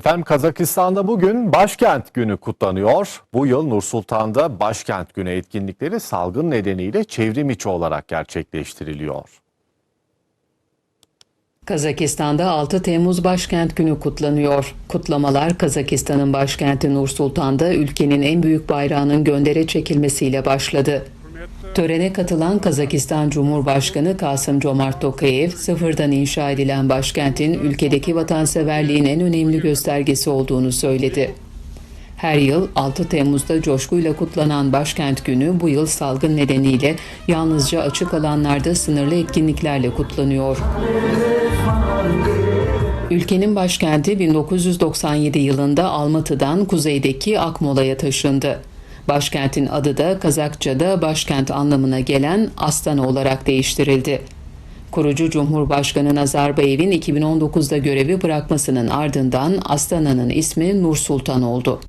Efendim Kazakistan'da bugün Başkent Günü kutlanıyor. Bu yıl Nur Sultan'da Başkent Günü etkinlikleri salgın nedeniyle çevrim içi olarak gerçekleştiriliyor. Kazakistan'da 6 Temmuz Başkent Günü kutlanıyor. Kutlamalar Kazakistan'ın başkenti Nur Sultan'da ülkenin en büyük bayrağının göndere çekilmesiyle başladı. Törene katılan Kazakistan Cumhurbaşkanı Kasım Comart Tokayev, sıfırdan inşa edilen başkentin ülkedeki vatanseverliğin en önemli göstergesi olduğunu söyledi. Her yıl 6 Temmuz'da coşkuyla kutlanan Başkent Günü bu yıl salgın nedeniyle yalnızca açık alanlarda sınırlı etkinliklerle kutlanıyor. Ülkenin başkenti 1997 yılında Almatı'dan kuzeydeki Akmola'ya taşındı. Başkentin adı da Kazakça'da başkent anlamına gelen Astana olarak değiştirildi. Kurucu Cumhurbaşkanı Nazarbayev'in 2019'da görevi bırakmasının ardından Astana'nın ismi Nur Sultan oldu.